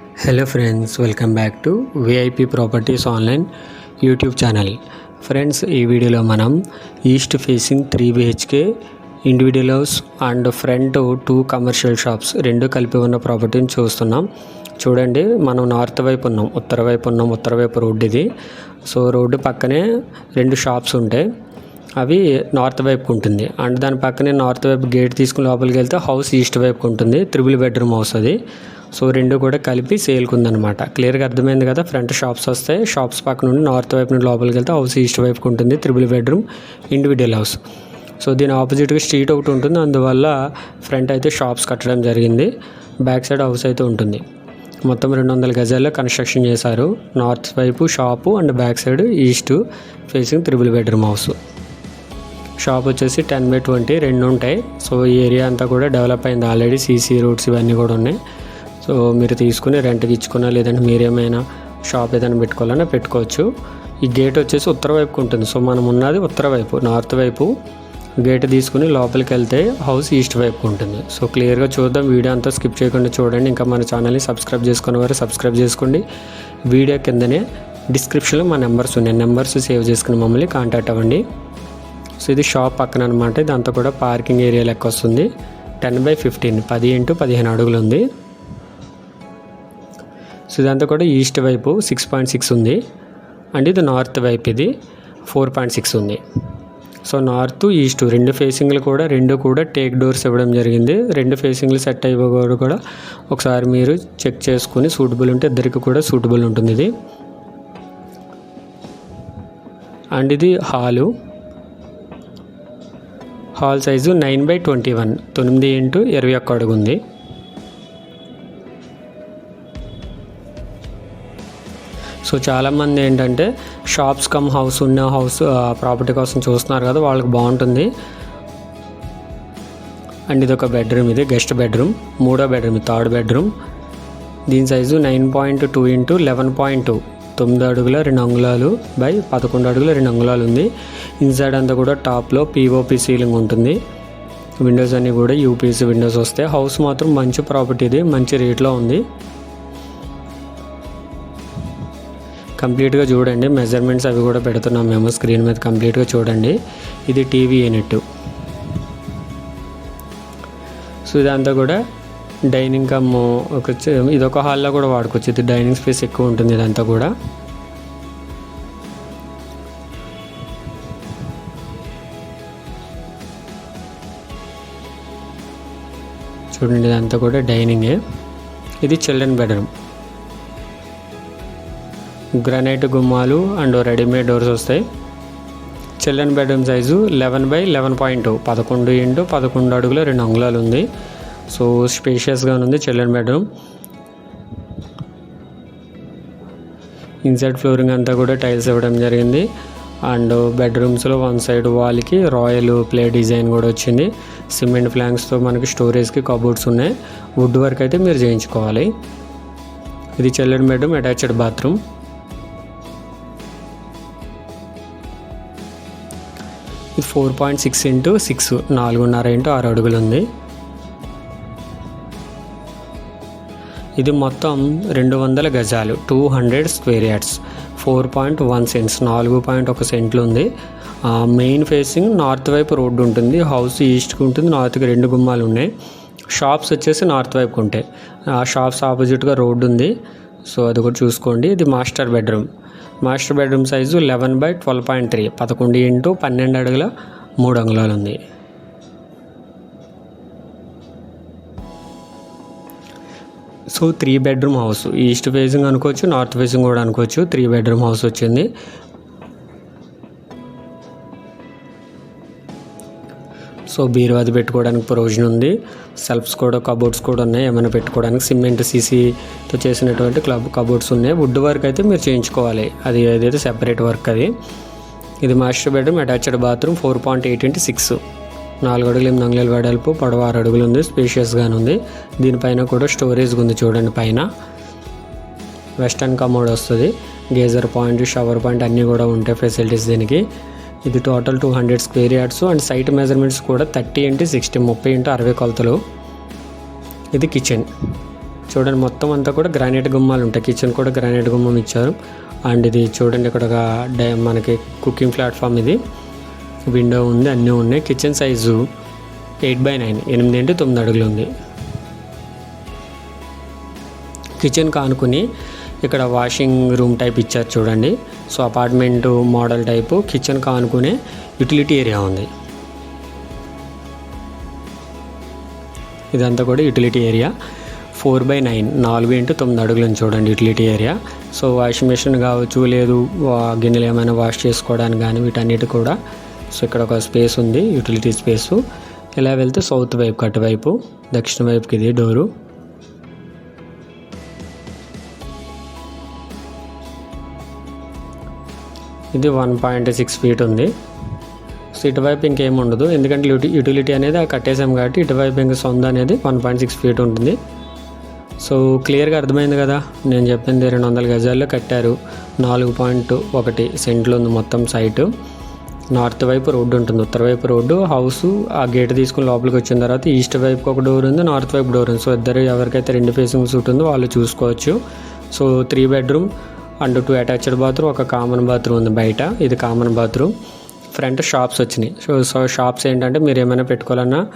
Hello friends welcome back to VIP properties online YouTube channel friends ఈ వీడియోలో మనం east facing three BHK individual house and front two commercial shops రెండు కలిపి ఉన్న ప్రాపర్టీని చూస్తున్నాం. చూడండి మనం నార్త్ వైపు ఉన్నాం ఉత్తర వైపు ఉన్నాం ఉత్తర వైపు రోడ్డు ఇది. సో రోడ్డు పక్కనే రెండు షాప్స్ ఉంటాయి అవి నార్త్ వైపుకు ఉంటుంది. అండ్ దాని పక్కనే నార్త్ వైపు గేట్ తీసుకుని లోపలికి వెళ్తే హౌస్ ఈస్ట్ వైపుకు ఉంటుంది త్రిబుల్ బెడ్రూమ్ హౌస్ అది. సో రెండు కూడా కలిపి సేల్కి ఉందన్నమాట క్లియర్గా అర్థమైంది కదా? ఫ్రంట్ షాప్స్ వస్తాయి షాప్స్ పక్క నుండి నార్త్ వైపు నుండి లోపలికి వెళ్తే హౌస్ ఈస్ట్ వైపుకు ఉంటుంది triple bedroom individual house. So దీని ఆపోజిట్గా స్ట్రీట్ ఒకటి ఉంటుంది అందువల్ల ఫ్రంట్ అయితే షాప్స్ కట్టడం జరిగింది బ్యాక్ సైడ్ హౌస్ అయితే ఉంటుంది. మొత్తం రెండు వందల గజాల్లో కన్స్ట్రక్షన్ చేశారు. నార్త్ వైపు shop and back side east facing triple bedroom house. Shop వచ్చేసి టెన్ బై ట్వంటీ రెండు ఉంటాయి. సో ఈ ఏరియా అంతా కూడా డెవలప్ అయింది. ఆల్రెడీ సీసీ రోడ్స్ ఇవన్నీ కూడా ఉన్నాయి. సో మీరు తీసుకుని రెంట్కి ఇచ్చుకున్నా లేదంటే మీరేమైనా షాప్ ఏదైనా పెట్టుకోవాలన్నా పెట్టుకోవచ్చు. ఈ గేట్ వచ్చేసి ఉత్తర వైపుకు ఉంటుంది. సో మనం ఉన్నది ఉత్తర వైపు నార్త్ వైపు. గేట్ తీసుకుని లోపలికి వెళ్తే హౌస్ ఈస్ట్ వైపు ఉంటుంది. సో క్లియర్గా చూద్దాం. వీడియో అంతా స్కిప్ చేయకుండా చూడండి. ఇంకా మన ఛానల్ని సబ్స్క్రైబ్ చేసుకున్న వారు సబ్స్క్రైబ్ చేసుకోండి. వీడియో కిందనే డిస్క్రిప్షన్లో మా నెంబర్స్ ఉన్నాయి. నెంబర్స్ సేవ్ చేసుకుని మమ్మల్ని కాంటాక్ట్ అవ్వండి. సో ఇది షాప్ పక్కన అనమాట ఇదంతా కూడా పార్కింగ్ ఏరియా లెక్క వస్తుంది. టెన్ బై ఫిఫ్టీన్ పది ఇంటూ పదిహేను అడుగులు ఉంది. సో ఇదంతా కూడా ఈస్ట్ వైపు సిక్స్ పాయింట్ సిక్స్ ఉంది. అండ్ ఇది నార్త్ వైపు ఇది ఫోర్ పాయింట్ సిక్స్ ఉంది. సో నార్త్ ఈస్ట్ రెండు ఫేసింగ్లు కూడా రెండు కూడా టేక్ డోర్స్ ఇవ్వడం జరిగింది. రెండు ఫేసింగ్లు సెట్ అయిపోయి కూడా ఒకసారి మీరు చెక్ చేసుకుని సూటబుల్ ఉంటే ఇద్దరికి కూడా సూటబుల్ ఉంటుంది ఇది. అండ్ ఇది hall. Hall size nine by twenty one తొమ్మిది ఇంటూ ఇరవై ఒక్క అడుగు ఉంది సో చాలామంది ఏంటంటే షాప్స్ కమ్ హౌస్ ఉన్న హౌస్ ప్రాపర్టీ కోసం చూస్తున్నారు కదా వాళ్ళకి బాగుంటుంది. అండ్ ఇది ఒక బెడ్రూమ్ ఇది గెస్ట్ బెడ్రూమ్ మూడో బెడ్రూమ్ థర్డ్ బెడ్రూమ్. దీని size nine point two into eleven point two. తొమ్మిది అడుగుల రెండు అంగుళాలు బై పదకొండు అడుగుల రెండు అంగుళాలు ఉంది. ఇన్సైడ్ అంతా కూడా టాప్లో పీఓపి సీలింగ్ ఉంటుంది. విండోస్ అన్నీ కూడా యూపీసీ విండోస్ వస్తాయి హౌస్ మాత్రం మంచి ప్రాపర్టీ ఇది మంచి రేట్లో ఉంది. కంప్లీట్గా చూడండి. మెజర్మెంట్స్ అవి కూడా పెడుతున్నాం మేము స్క్రీన్ మీద కంప్లీట్గా చూడండి. ఇది టీవీ యూనిట్. సో ఇదంతా కూడా డైనింగ్ కమ్ ఒక చ- ఇదొక హాల్లో కూడా వాడుకోవచ్చు. ఇది డైనింగ్ స్పేస్ ఎక్కువ ఉంటుంది ఇదంతా కూడా. చూడండి ఇదంతా కూడా డైనింగే. ఇది చిల్డ్రన్ బెడ్రూమ్. గ్రానైట్ గుమ్మాలు అండ్ రెడీమేడ్ డోర్స్ వస్తాయి. Children bedroom size eleven by eleven point పదకొండు ఇంటూ పదకొండు అడుగుల రెండు అంగుళాలు ఉంది. సో స్పేషియస్గా ఉంది చిల్డ్రన్ బెడ్రూమ్. ఇన్సైడ్ ఫ్లోరింగ్ అంతా కూడా టైల్స్ ఇవ్వడం జరిగింది. అండ్ బెడ్రూమ్స్లో వన్ సైడ్ వాల్కి రాయల్ ప్లే డిజైన్ కూడా వచ్చింది. సిమెంట్ ఫ్లాంక్స్తో మనకి స్టోరేజ్కి కబోర్డ్స్ ఉన్నాయి. వుడ్ వర్క్ అయితే మీరు చేయించుకోవాలి. ఇది children bedroom attached bathroom four point six into six నాలుగున్నర ఇంటూ ఆరు అడుగులు ఉంది ఇది మొత్తం రెండు వందల గజాలు two hundred square yards. Four point one cents నాలుగు పాయింట్ ఒక సెంట్లు ఉంది. మెయిన్ ఫేసింగ్ నార్త్ వైపు రోడ్డు ఉంటుంది హౌస్ ఈస్ట్కి ఉంటుంది నార్త్కి రెండు గుమ్మాలు ఉన్నాయి. షాప్స్ వచ్చేసి నార్త్ వైపుకు ఉంటాయి ఆ షాప్స్ ఆపోజిట్గా రోడ్డు ఉంది. సో అది కూడా చూసుకోండి. ఇది master bedroom. Master bedroom size eleven by twelve point three. పదకొండు ఇంటూ పన్నెండు అడుగుల మూడు అంగుళాలు ఉంది. So three bedroom house east facing అనుకోవచ్చు నార్త్ ఫేసింగ్ కూడా అనుకోవచ్చు త్రీ బెడ్రూమ్ హౌస్ వచ్చింది. సో బీరువాది పెట్టుకోవడానికి ప్రొవిజన్ ఉంది. సెల్ఫ్స్ కూడా కబోర్డ్స్ కూడా ఉన్నాయి. ఏమైనా పెట్టుకోవడానికి సిమెంట్ సీసీతో చేసినటువంటి క్లబ్ కబోర్డ్స్ ఉన్నాయి. వుడ్ వర్క్ అయితే మీరు చేయించుకోవాలి. అది ఏదైతే సెపరేట్ వర్క్ అది. ఇది master bedroom attached bathroom four point eight into six. నాలుగు అడుగులు ఎనిమిది అంగుళాల వెడల్పు పొడవ ఆరు అడుగులు ఉంది. స్పేషియస్గానే ఉంది. దీనిపైన కూడా స్టోరేజ్ ఉంది చూడండి పైన. వెస్టర్న్ కమోడ్ వస్తుంది. గేజర్ పాయింట్ షవర్ పాయింట్ అన్నీ కూడా ఉంటాయి ఫెసిలిటీస్ దీనికి. ఇది total two hundred square yards and site measurements కూడా థర్టీ ఇంటూ సిక్స్టీ ముప్పై ఇంటూ అరవై కొలతలు. ఇది కిచెన్ చూడండి మొత్తం అంతా కూడా గ్రానైట్ గుమ్మాలు ఉంటాయి. కిచెన్ కూడా గ్రానైట్ గుమ్మం ఇచ్చారు. అండ్ ఇది చూడండి ఇక్కడ ఒక డై మనకి కుకింగ్ ప్లాట్ఫామ్ ఇది. విండో ఉంది అన్నీ ఉన్నాయి. Kitchen size eight by nine ఎనిమిది ఇంటూ తొమ్మిది అడుగులు ఉంది. కిచెన్ కానుకుని ఇక్కడ వాషింగ్ రూమ్ టైప్ ఇచ్చారు చూడండి. So apartment model type kitchen కానుకునే utility area ఉంది. ఇదంతా కూడా utility area four by nine నాలుగు ఇంటూ తొమ్మిది అడుగులను చూడండి utility area so washing machine కావచ్చు లేదు వా- గిన్నెలు ఏమైనా వాష్ చేసుకోవడానికి కానీ వీటన్నిటి కూడా. సో ఇక్కడ ఒక స్పేస్ ఉంది యూటిలిటీ స్పేసు ఇలా వెళ్తే సౌత్ వైపు కటువైపు దక్షిణ వైపుకి ఇది డోరు ఇది వన్ పాయింట్ సిక్స్ ఫీట్ ఉంది. సో ఇటువైపు ఇంకేం ఉండదు. ఎందుకంటే యూటి యూటిలిటీ అనేది కట్టేసాం కాబట్టి ఇటువైపు ఇంకా సొంత అనేది వన్ పాయింట్ సిక్స్ ఫీట్ ఉంటుంది. సో క్లియర్గా అర్థమైంది కదా? నేను చెప్పింది రెండు వందల గజాల్లో కట్టారు. నాలుగు పాయింట్ ఒకటి సెంట్లు ఉంది మొత్తం సైటు నార్త్ వైపు రోడ్డు ఉంటుంది. ఉత్తర వైపు రోడ్డు హౌస్ ఆ గేట్ తీసుకుని లోపలికి వచ్చిన తర్వాత ఈస్ట్ వైపు ఒక డోర్ ఉంది నార్త్ వైపు డోర్ ఉంది. సో ఇద్దరు ఎవరికైతే రెండు ఫేసింగ్ సూట్ ఉందో వాళ్ళు చూసుకోవచ్చు. So three bedroom and two attached bathroom ఒక కామన్ బాత్రూమ్ ఉంది బయట. ఇది కామన్ బాత్రూమ్. ఫ్రంట్ షాప్స్ వచ్చినాయి. సో సో షాప్స్ ఏంటంటే మీరు ఏమైనా పెట్టుకోవాలన్నా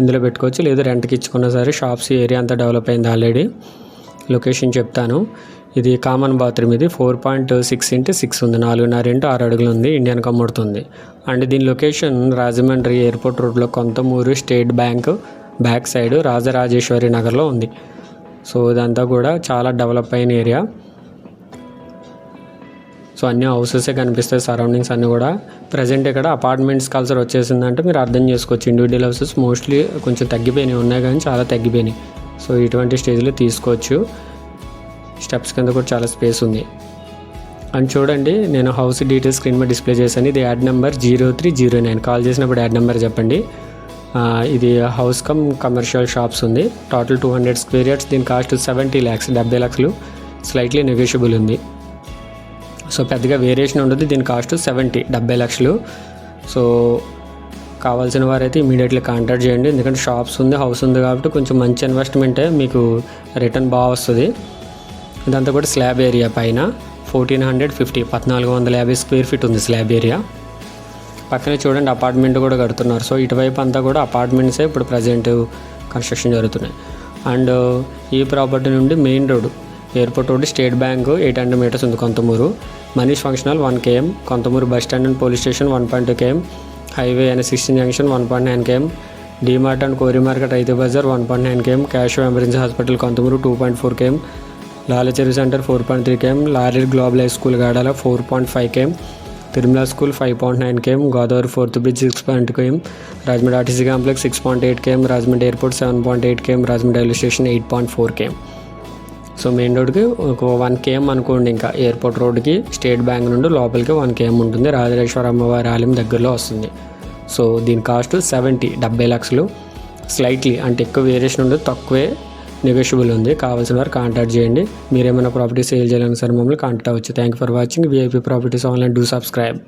ఇందులో పెట్టుకోవచ్చు. లేదా రెంట్కి ఇచ్చుకున్నా సరే షాప్స్ ఏరియా అంతా డెవలప్ అయింది ఆల్రెడీ. లొకేషన్ చెప్తాను. ఇది కామన్ బాత్రూమ్ ఇది. Four point six into six ఉంది. నాలుగున్నర ఇంటూ ఆరు అడుగులు ఉంది. ఇండియన్ కమ్ముడుతుంది అండ్ దీని లొకేషన్ రాజమండ్రి ఎయిర్పోర్ట్ రోడ్లో Kontamuru state bank back side Rajarajeswari నగర్లో ఉంది. సో ఇదంతా కూడా చాలా డెవలప్ అయిన ఏరియా. సో అన్ని హౌసెసే కనిపిస్తాయి సరౌండింగ్స్ అన్నీ కూడా. ప్రజెంట్ ఇక్కడ అపార్ట్మెంట్స్ కల్చర్ వచ్చేసిందంటే మీరు అర్థం చేసుకోవచ్చు. ఇండివిజువల్ హౌసెస్ మోస్ట్లీ కొంచెం తగ్గిపోయినాయి ఉన్నాయి కానీ చాలా తగ్గిపోయినాయి. సో ఇటువంటి స్టేజ్లో తీసుకోవచ్చు. స్టెప్స్ కింద కూడా చాలా స్పేస్ ఉంది. అండ్ చూడండి నేను హౌస్ డీటెయిల్స్ స్క్రీన్ మీద డిస్ప్లే చేశాను. ఇది ad number zero three zero nine. Call చేసినప్పుడు యాడ్ నెంబర్ చెప్పండి. ఇది హౌస్ కమ్ కమర్షియల్ షాప్స్ ఉంది. Total two hundred square yards దీని కాస్ట్ సెవెంటీ ల్యాక్స్ డెబ్బై లక్షలు. స్లైట్లీ నెగోషియబుల్ ఉంది. సో పెద్దగా వేరియేషన్ ఉండదు. దీని కాస్ట్ సెవెంటీ డెబ్బై లక్షలు. సో కావాల్సిన వారైతే ఇమీడియట్లీ కాంటాక్ట్ చేయండి. ఎందుకంటే షాప్స్ ఉంది హౌస్ ఉంది కాబట్టి కొంచెం మంచి ఇన్వెస్ట్మెంటే మీకు రిటర్న్ బాగా వస్తుంది. ఇదంతా కూడా స్లాబ్ ఏరియా పైన. ఫోర్టీన్ హండ్రెడ్ ఫిఫ్టీ పద్నాలుగు వందల యాభై స్క్వేర్ ఫీట్ ఉంది స్లాబ్ ఏరియా. పక్కనే చూడండి అపార్ట్మెంట్ కూడా కడుతున్నారు. సో ఇటువైపు అంతా కూడా అపార్ట్మెంట్సే ఇప్పుడు ప్రజెంట్ కన్స్ట్రక్షన్ జరుగుతున్నాయి. అండ్ ఈ ప్రాపర్టీ నుండి main road airport road state bank eight hundred meters ఉంది Kontamuru. Manish functional one KM. Kontamuru bus stand and police station one point two KM. Highway and sixteen junction one point nine KM. DMart and కోరి market Rythu Bazar one point nine KM. Cash emergency hospital Kontamuru two point four KM. Lalacheruvu centre four point three KM. Lorry global high school Gadala four point five KM. Tirumala school five point nine KM. Godavari fourth bridge six point KM. Rajahmundry RTC complex six point eight KM. Rajahmundry airport seven point eight KM. Rajahmundry railway station eight point four KM. So main రోడ్కి ఒక one KM అనుకోండి ఇంకా. Airport రోడ్కి state bank నుండి లోపలికి one KM ఉంటుంది. రాజరాజేశ్వర అమ్మవారి ఆలయం దగ్గరలో వస్తుంది. సో దీని కాస్ట్ సెవెంటీ డెబ్బై లక్షలు. స్లైట్లీ అంటే ఎక్కువ వేరియేషన్ ఉండదు తక్కువే నెగోషియబుల్ ఉంది. కావాల్సిన వారు కాంటాక్ట్ చేయండి. మీరు ఏమైనా ప్రాపర్టీ సేల్ చేయాలని సరే మమ్మల్ని కాంటాక్ట్ అవ్వచ్చు. Thank you for watching VIP properties online do subscribe